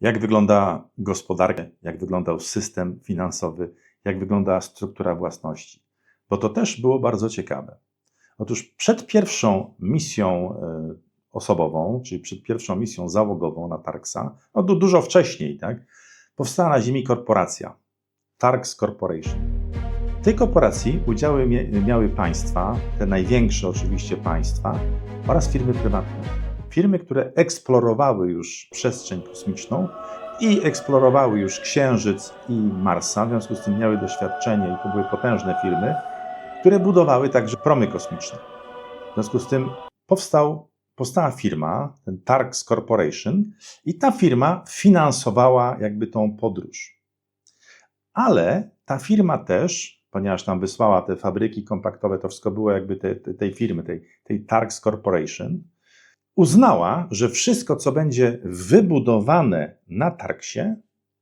jak wygląda gospodarka, jak wyglądał system finansowy, jak wygląda struktura własności. Bo to też było bardzo ciekawe. Otóż przed pierwszą misją e, osobową, czyli przed pierwszą misją załogową na Tarksa, no du- dużo wcześniej, tak, powstała na Ziemi korporacja Tarks Corporation. W tej korporacji udziały miały państwa, te największe oczywiście państwa oraz firmy prywatne. Firmy, które eksplorowały już przestrzeń kosmiczną i eksplorowały już Księżyc i Marsa, w związku z tym miały doświadczenie i to były potężne firmy, które budowały także promy kosmiczne. W związku z tym powstał, powstała firma, ten Corporation, i ta firma finansowała jakby tą podróż. Ale ta firma też, ponieważ tam wysłała te fabryki kompaktowe, to wszystko było jakby te, te, tej firmy, tej, tej Corporation, uznała, że wszystko, co będzie wybudowane na Tarksie,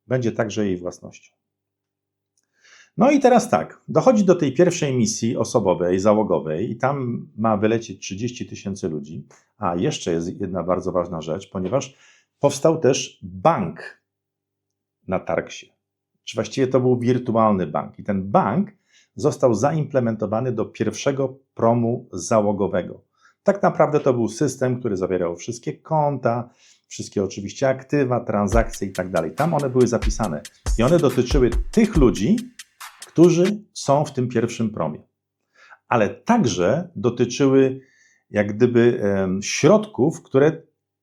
będzie także jej własnością. No i teraz tak, dochodzi do tej pierwszej misji osobowej, załogowej i tam ma wylecieć 30 tysięcy ludzi. A jeszcze jest jedna bardzo ważna rzecz, ponieważ powstał też bank na Tarksie. Czy właściwie to był wirtualny bank. I ten bank został zaimplementowany do pierwszego promu załogowego. Tak naprawdę to był system, który zawierał wszystkie konta, wszystkie oczywiście aktywa, transakcje i tak dalej. Tam one były zapisane i one dotyczyły tych ludzi, którzy są w tym pierwszym promie. Ale także dotyczyły jak gdyby środków, które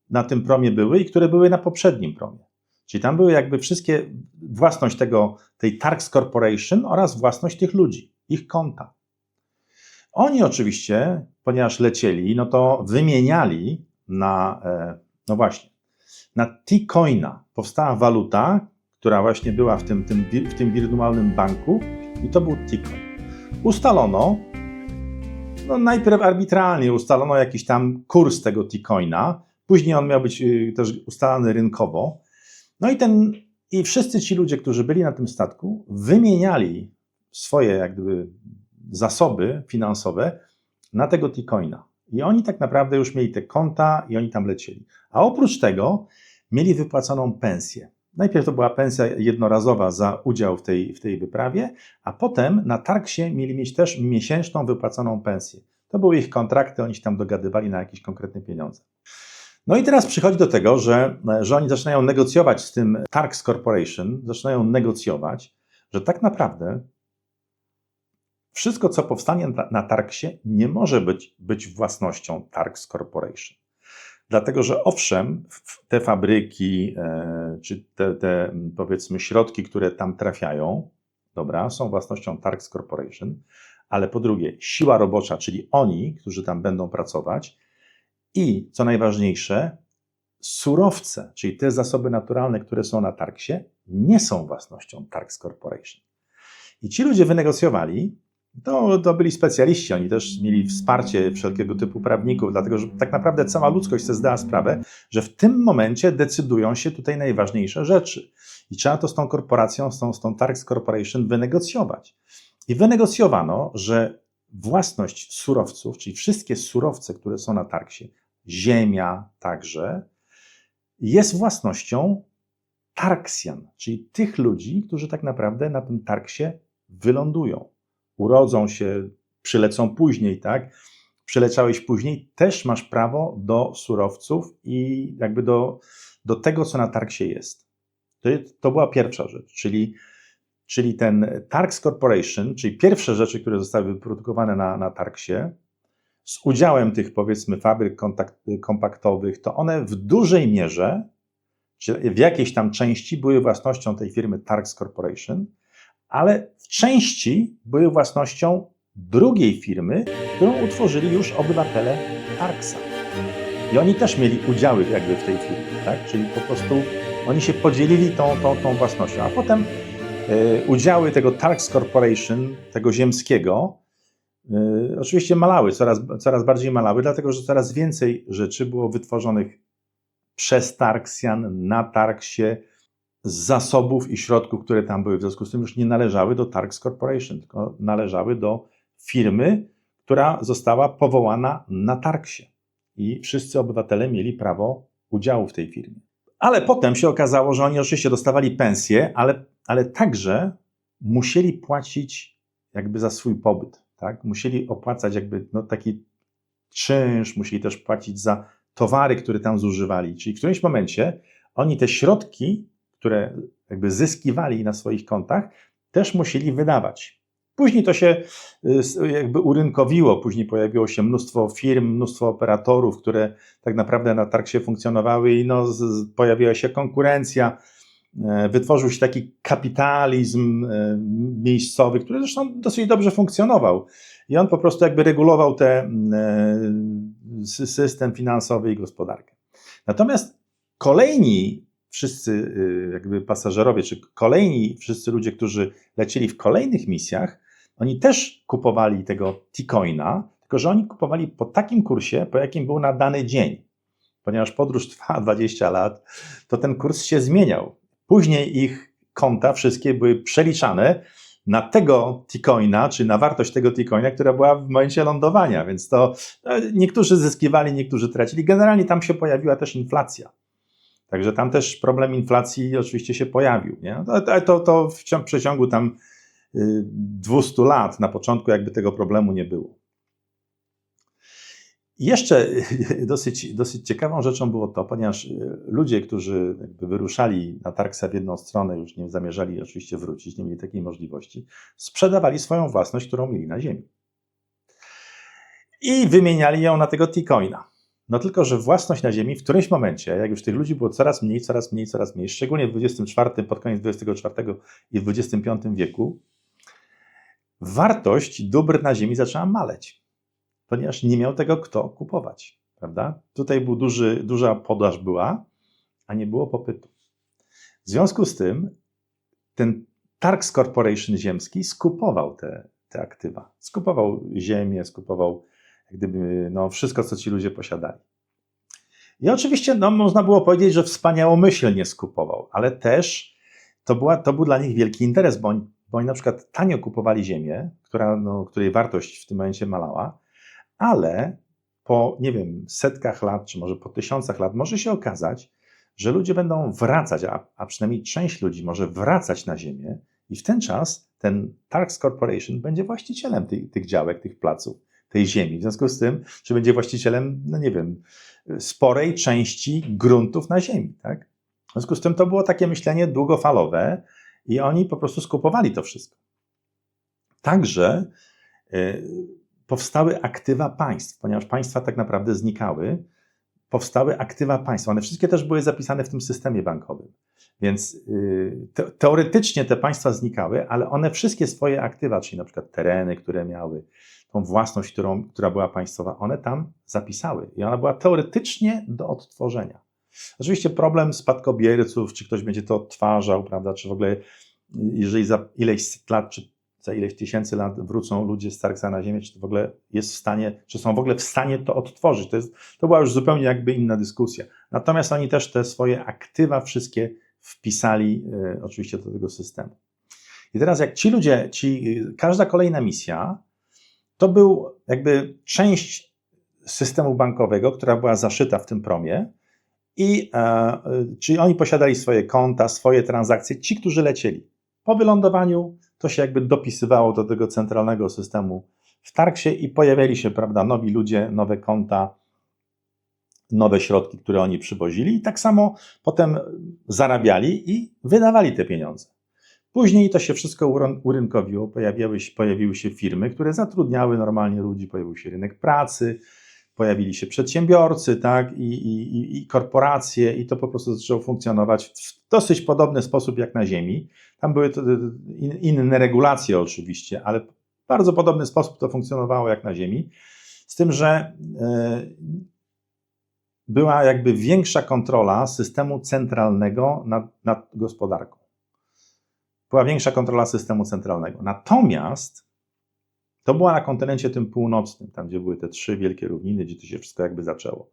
na tym promie były i które były na poprzednim promie. Czyli tam były jakby wszystkie własność tego, tej Tarks Corporation oraz własność tych ludzi, ich konta. Oni oczywiście, ponieważ lecieli, no to wymieniali na, e, no właśnie, na T-Coina. Powstała waluta, która właśnie była w tym, tym, w tym wirtualnym banku i to był T-Coin. Ustalono, no najpierw arbitralnie ustalono jakiś tam kurs tego T-Coina, później on miał być y, też ustalany rynkowo. No i ten, i wszyscy ci ludzie, którzy byli na tym statku, wymieniali swoje jak gdyby zasoby finansowe na tego T-Coina. I oni tak naprawdę już mieli te konta i oni tam lecieli. A oprócz tego mieli wypłaconą pensję. Najpierw to była pensja jednorazowa za udział w tej, w tej wyprawie, a potem na Tarksie mieli mieć też miesięczną wypłaconą pensję. To były ich kontrakty, oni się tam dogadywali na jakieś konkretne pieniądze. No i teraz przychodzi do tego, że, że oni zaczynają negocjować z tym Tarks Corporation, zaczynają negocjować, że tak naprawdę wszystko, co powstanie na, na Tarksie, nie może być, być własnością Tarks Corporation. Dlatego, że owszem, te fabryki, e, czy te, te powiedzmy środki, które tam trafiają, dobra, są własnością Tarks Corporation, ale po drugie, siła robocza, czyli oni, którzy tam będą pracować, i co najważniejsze, surowce, czyli te zasoby naturalne, które są na Tarksie, nie są własnością Tarks Corporation. I ci ludzie wynegocjowali, to, to byli specjaliści, oni też mieli wsparcie wszelkiego typu prawników, dlatego że tak naprawdę cała ludzkość sobie zdała sprawę, że w tym momencie decydują się tutaj najważniejsze rzeczy. I trzeba to z tą korporacją, z tą, z tą Tarks Corporation wynegocjować. I wynegocjowano, że własność surowców, czyli wszystkie surowce, które są na Tarksie, ziemia także, jest własnością Tarksjan, czyli tych ludzi, którzy tak naprawdę na tym Tarksie wylądują. Urodzą się, przylecą później, tak? Przyleciałeś później, też masz prawo do surowców i jakby do, do tego, co na Tarksie jest. To, to była pierwsza rzecz, czyli, czyli ten Tarks Corporation, czyli pierwsze rzeczy, które zostały wyprodukowane na, na Tarksie, z udziałem tych powiedzmy fabryk kontakt, kompaktowych, to one w dużej mierze, czy w jakiejś tam części były własnością tej firmy Tarks Corporation, ale w części były własnością drugiej firmy, którą utworzyli już obywatele Tarksa. I oni też mieli udziały jakby w tej firmie, tak? Czyli po prostu oni się podzielili tą, tą, tą własnością. A potem e, udziały tego Tarks Corporation, tego ziemskiego, e, oczywiście malały, coraz, coraz bardziej malały, dlatego że coraz więcej rzeczy było wytworzonych przez Tarksian, na Tarksie, z zasobów i środków, które tam były. W związku z tym już nie należały do Tarks Corporation, tylko należały do firmy, która została powołana na Tarksie. I wszyscy obywatele mieli prawo udziału w tej firmie. Ale potem się okazało, że oni oczywiście dostawali pensję, ale, ale także musieli płacić jakby za swój pobyt. Tak? Musieli opłacać jakby no, taki czynsz, musieli też płacić za towary, które tam zużywali. Czyli w którymś momencie oni te środki, które jakby zyskiwali na swoich kontach, też musieli wydawać. Później to się y, jakby urynkowiło, później pojawiło się mnóstwo firm, mnóstwo operatorów, które tak naprawdę na targsie funkcjonowały i no, pojawiła się konkurencja, e, wytworzył się taki kapitalizm e, miejscowy, który zresztą dosyć dobrze funkcjonował. I on po prostu jakby regulował ten e, system finansowy i gospodarkę. Natomiast kolejni wszyscy y, jakby pasażerowie, czy kolejni wszyscy ludzie, którzy lecieli w kolejnych misjach, oni też kupowali tego T-Coina, tylko że oni kupowali po takim kursie, po jakim był na dany dzień. Ponieważ podróż trwa 20 lat, to ten kurs się zmieniał. Później ich konta wszystkie były przeliczane na tego T-Coina, czy na wartość tego T-Coina, która była w momencie lądowania, więc to niektórzy zyskiwali, niektórzy tracili. Generalnie tam się pojawiła też inflacja. Także tam też problem inflacji oczywiście się pojawił. Nie? To, to, to w przeciągu tam 200 y, lat, na początku jakby tego problemu nie było. Jeszcze dosyć, dosyć ciekawą rzeczą było to, ponieważ y, ludzie, którzy wyruszali na Tarksa w jedną stronę, już nie zamierzali oczywiście wrócić, nie mieli takiej możliwości, sprzedawali swoją własność, którą mieli na ziemi. I wymieniali ją na tego T-Coina. No tylko, że własność na ziemi w którymś momencie, jak już tych ludzi było coraz mniej, coraz mniej, coraz mniej, szczególnie w XXIV, pod koniec XXIV i w XXV wieku, wartość dóbr na ziemi zaczęła maleć, ponieważ nie miał tego kto kupować, prawda? Tutaj był duży, duża podaż była, a nie było popytu. W związku z tym ten Targs Corporation ziemski skupował te, te aktywa. Skupował ziemię, skupował gdyby no, wszystko, co ci ludzie posiadali. I oczywiście no, można było powiedzieć, że wspaniałomyślnie skupował, ale też to, była, to był dla nich wielki interes, bo oni, bo oni na przykład tanio kupowali ziemię, która, no, której wartość w tym momencie malała, ale po, nie wiem, setkach lat, czy może po tysiącach lat, może się okazać, że ludzie będą wracać, a, a przynajmniej część ludzi może wracać na ziemię i w ten czas ten Tarks Corporation będzie właścicielem tych, tych działek, tych placów tej ziemi. W związku z tym, że będzie właścicielem, no nie wiem, sporej części gruntów na ziemi, tak? W związku z tym to było takie myślenie długofalowe i oni po prostu skupowali to wszystko. Także y, powstały aktywa państw, ponieważ państwa tak naprawdę znikały, powstały aktywa państwa. One wszystkie też były zapisane w tym systemie bankowym. Więc y, te, teoretycznie te państwa znikały, ale one wszystkie swoje aktywa, czyli na przykład tereny, które miały, tą własność, którą, która była państwowa, one tam zapisały i ona była teoretycznie do odtworzenia. Oczywiście problem spadkobierców, czy ktoś będzie to odtwarzał, prawda, czy w ogóle jeżeli za ileś lat, czy za ileś tysięcy lat wrócą ludzie z Tarksa na Ziemię, czy to w ogóle jest w stanie, czy są w ogóle w stanie to odtworzyć. To, jest, to była już zupełnie jakby inna dyskusja. Natomiast oni też te swoje aktywa wszystkie wpisali y, oczywiście do tego systemu. I teraz jak ci ludzie, ci, każda kolejna misja to był jakby część systemu bankowego, która była zaszyta w tym promie. I e, czyli oni posiadali swoje konta, swoje transakcje, ci, którzy lecieli. Po wylądowaniu to się jakby dopisywało do tego centralnego systemu w Tarksie i pojawiali się, prawda, nowi ludzie, nowe konta, nowe środki, które oni przywozili i tak samo potem zarabiali i wydawali te pieniądze. Później to się wszystko urynkowiło, pojawiły się, pojawiły się firmy, które zatrudniały normalnie ludzi, pojawił się rynek pracy, pojawili się przedsiębiorcy, tak, i, i, i korporacje, i to po prostu zaczęło funkcjonować w dosyć podobny sposób jak na Ziemi. Tam były inne regulacje oczywiście, ale w bardzo podobny sposób to funkcjonowało jak na Ziemi. Z tym, że e, była jakby większa kontrola systemu centralnego nad, nad gospodarką była większa kontrola systemu centralnego. Natomiast to była na kontynencie tym północnym, tam gdzie były te trzy wielkie równiny, gdzie to się wszystko jakby zaczęło.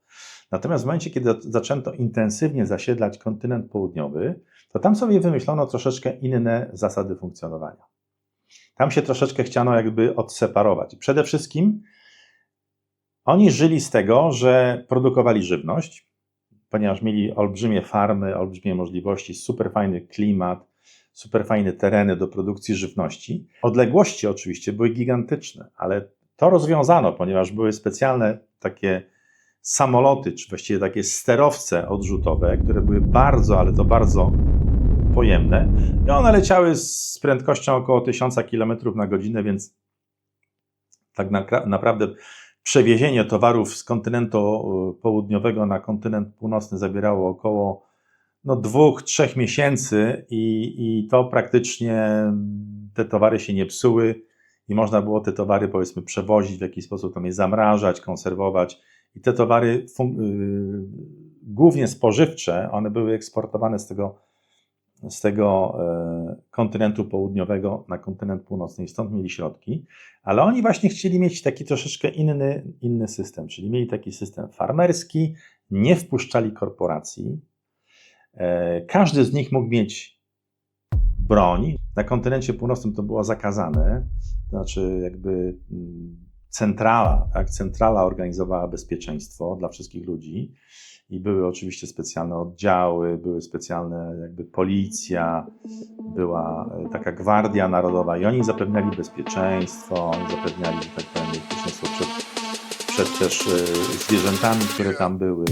Natomiast w momencie, kiedy zaczęto intensywnie zasiedlać kontynent południowy, to tam sobie wymyślono troszeczkę inne zasady funkcjonowania. Tam się troszeczkę chciano jakby odseparować. Przede wszystkim oni żyli z tego, że produkowali żywność, ponieważ mieli olbrzymie farmy, olbrzymie możliwości, super fajny klimat, super fajne tereny do produkcji żywności. Odległości oczywiście były gigantyczne, ale to rozwiązano, ponieważ były specjalne takie samoloty, czy właściwie takie sterowce odrzutowe, które były bardzo, ale to bardzo pojemne. I one leciały z prędkością około 1000 km na godzinę, więc tak na, naprawdę przewiezienie towarów z kontynentu e, południowego na kontynent północny zabierało około no, dwóch, trzech miesięcy i, i to praktycznie te towary się nie psuły i można było te towary powiedzmy przewozić w jakiś sposób, tam je zamrażać, konserwować. I te towary yy, głównie spożywcze, one były eksportowane z tego, z tego yy, kontynentu południowego na kontynent północny i stąd mieli środki, ale oni właśnie chcieli mieć taki troszeczkę inny, inny system, czyli mieli taki system farmerski, nie wpuszczali korporacji, każdy z nich mógł mieć broń. Na kontynencie północnym to było zakazane, to znaczy jakby mm, centrala, tak? centrala organizowała bezpieczeństwo dla wszystkich ludzi i były oczywiście specjalne oddziały, były specjalne jakby policja, była e, taka gwardia narodowa i oni zapewniali bezpieczeństwo, oni zapewniali, tak powiem, bezpieczeństwo przed, przed też e, zwierzętami, które tam były.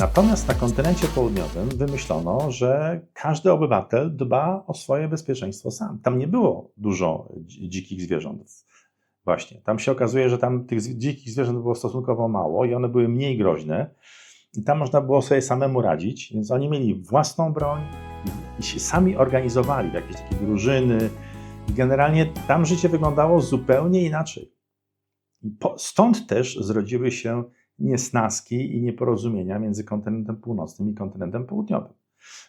Natomiast na kontynencie południowym wymyślono, że każdy obywatel dba o swoje bezpieczeństwo sam. Tam nie było dużo dzikich zwierząt. Właśnie. Tam się okazuje, że tam tych dzikich zwierząt było stosunkowo mało i one były mniej groźne. I tam można było sobie samemu radzić, więc oni mieli własną broń i się sami organizowali, jakieś takie drużyny. I generalnie tam życie wyglądało zupełnie inaczej. I po, stąd też zrodziły się niesnaski i nieporozumienia między kontynentem północnym i kontynentem południowym.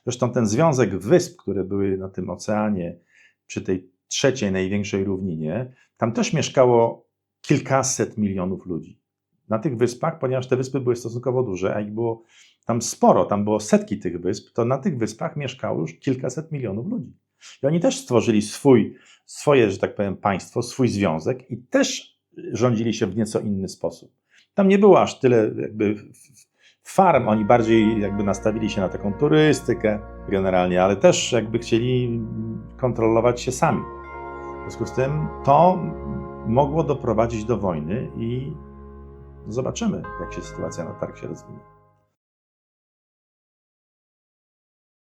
Zresztą ten związek wysp, które były na tym oceanie, przy tej trzeciej największej równinie, tam też mieszkało kilkaset milionów ludzi. Na tych wyspach, ponieważ te wyspy były stosunkowo duże, a ich było tam sporo, tam było setki tych wysp, to na tych wyspach mieszkało już kilkaset milionów ludzi. I oni też stworzyli swój, swoje, że tak powiem, państwo, swój związek i też rządzili się w nieco inny sposób. Tam nie było aż tyle jakby farm, oni bardziej jakby nastawili się na taką turystykę generalnie, ale też jakby chcieli kontrolować się sami. W związku z tym to mogło doprowadzić do wojny i zobaczymy, jak się sytuacja na targ się rozwinie.